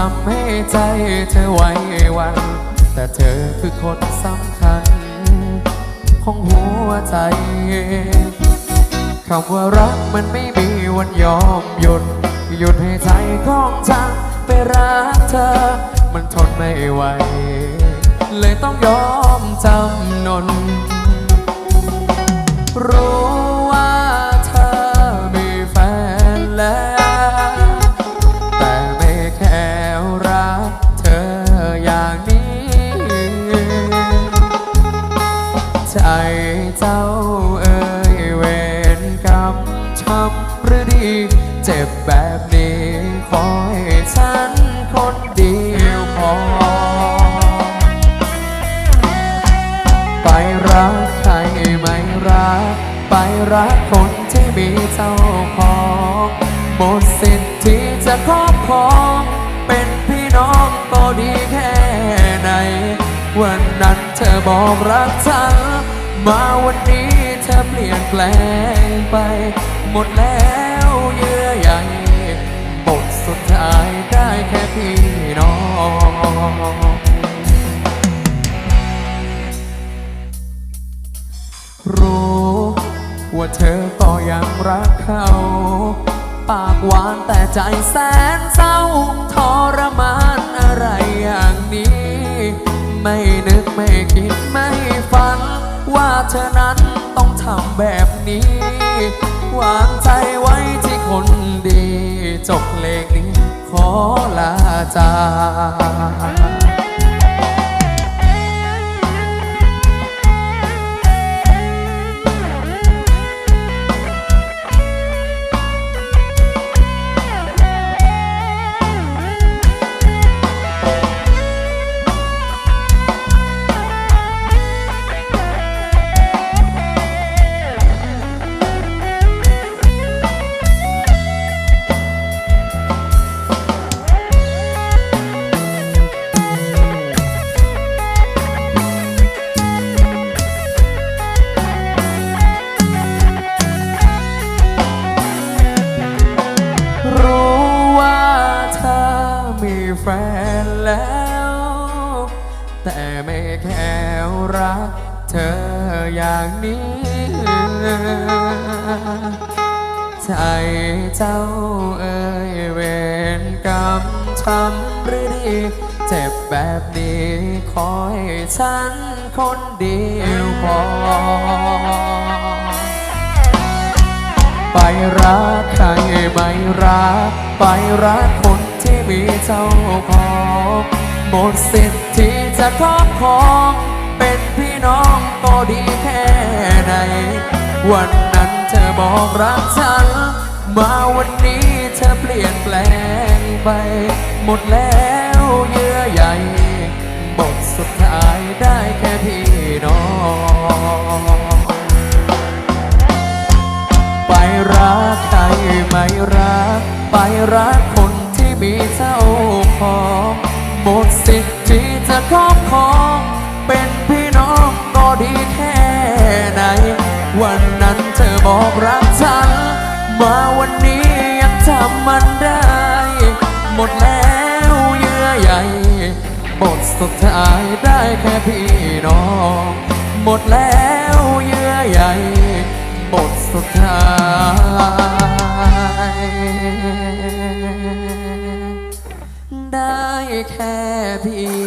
ทำให้ใจเธอไหวหวัน แต่เธอคือคนสำคัญ ของหัวใจคำว่ารักมันไม่มีวันยอมหยุด หยุดให้ใจของฉันไปรักเธอ มันทนไม่ไหว เลยต้องยอมจำนนรู้ ใจเจ้าเอ่ยเวรกรรมช้ำหรือดี เจ็บแบบนี้ขอให้ฉันคนเดียวพอ ไปรักใครไม่รัก ไปรักคนที่มีเจ้าของหมดสิทธิ์ที่จะครอบครองเป็นพี่น้องก็ดีแค่ไหนวันนั้นเธอบอกรักฉัน มาวันนี้เธอเปลี่ยนแปลงไป หมดแล้วเยื่อใยบทสุดท้ายได้แค่พี่น้องรู้ว่าเธอก็ยังรักเขา ปากหวานแต่ใจแสนเศร้าทรมานอะไรอย่างนี้ ไม่นึกไม่คิดไม่ฝัน ว่าเธอนั้นต้องทำแบบนี้วางใจไว้ที่คนดี จบเพลงนี้ขอลาจาก แต่ไม่แค่รักเธออย่างนี้ ใจเจ้าเอ่ยเวรกรรมทำหรือดี เจ็บแบบนี้ขอให้ฉันคนเดียวพอ ไปรักใครไม่รัก ไปรักคนที่มีเจ้าของ หมดสิทธิ์ที่จะครอบครอง เป็นพี่น้องก็ดีแค่ไหน วันนั้นเธอบอกรักฉัน มาวันนี้เธอเปลี่ยนแปลงไป หมดแล้วเยื่อใยบทสุดท้ายได้แค่พี่น้อง ไปรักใครไม่รัก ไปรักคนที่มีเจ้าของ หมดสิทธิ์ที่จะครอบครอง เป็นพี่น้องก็ดีแค่ไหน วันนั้นเธอบอกรักฉัน มาวันนี้ยังจำมันได้ หมดแล้วเยื่อใยบทสุดท้ายได้แค่พี่น้อง หมดแล้วเยื่อใยบทสุดท้ายได้แค่ พี่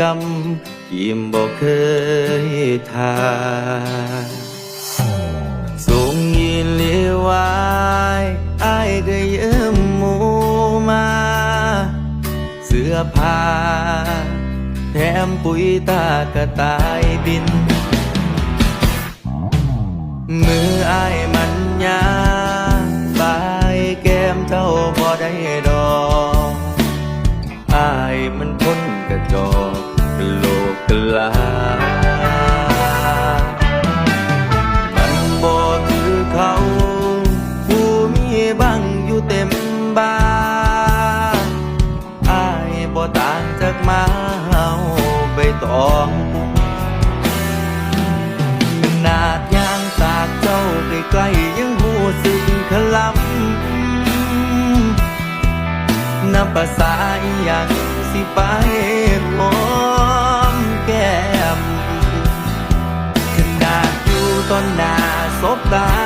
กำยิ้มบอกเคยทาสูงยิ้เลียวายอายก็ยืมหมูมา เสื้อผ้าแถมปุ๋ยตากระต่ายบิน มืออายมันยางปลายแก้มเจ้าบ่ได้ดอก ลา มันบ่คือเขา ผู้มีบังอยู่เต็มบ้านอายบ่ต่างจากมาเฮาใบตองนาดยางสากเจ้าใกล้ๆยังหูสึกขลำนับภาษาอย่างสิไปหอ ศบ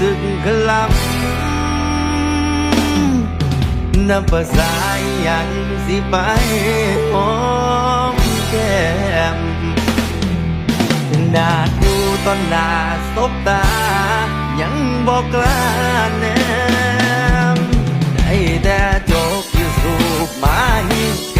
สึกขลำนับภาษาอย่างสิไปหอมแก้มนาดูต้นหน้าศบตา ยังบอกกล้าแนมได้แต่จกอยู่สูบมาให้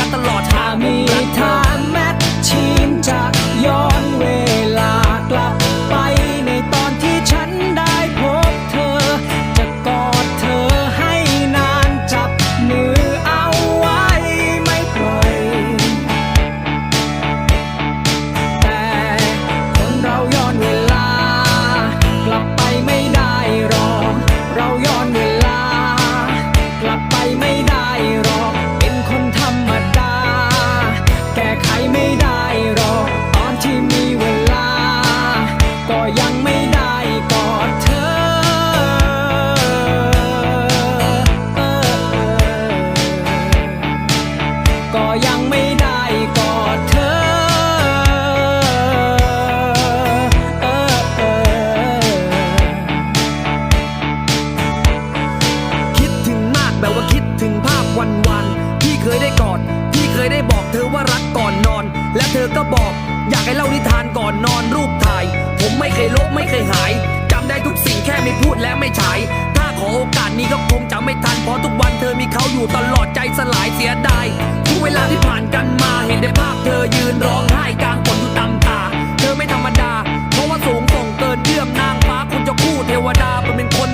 ัน ตลอดถ้ามีทางแมทชี แบบว่าคิดถึงภาพวันวันๆที่เคยได้กอดที่เคยได้บอกเธอว่ารักก่อนนอน และเธอก็บอกอยากให้เล่านิทานก่อนนอนรูปถ่าย ผมไม่เคยลบไม่เคยหายจำได้ทุกสิ่งแค่ไม่พูดและไม่ฉาย ถ้าขอโอกาสนี้ก็คงจะไม่ทันเพราะทุกวันเธอมีเขาอยู่ตลอดใจสลายเสียดายทุกเวลาที่ผ่านกันมาเห็นได้ภาพเธอยืนร้องไห้กลางฝนอยู่ตำตา เธอไม่ธรรมดา เพราะว่าสูงส่งเกินเยื่อมนางฟ้าคุณจะคู่เทวดาเป็นคน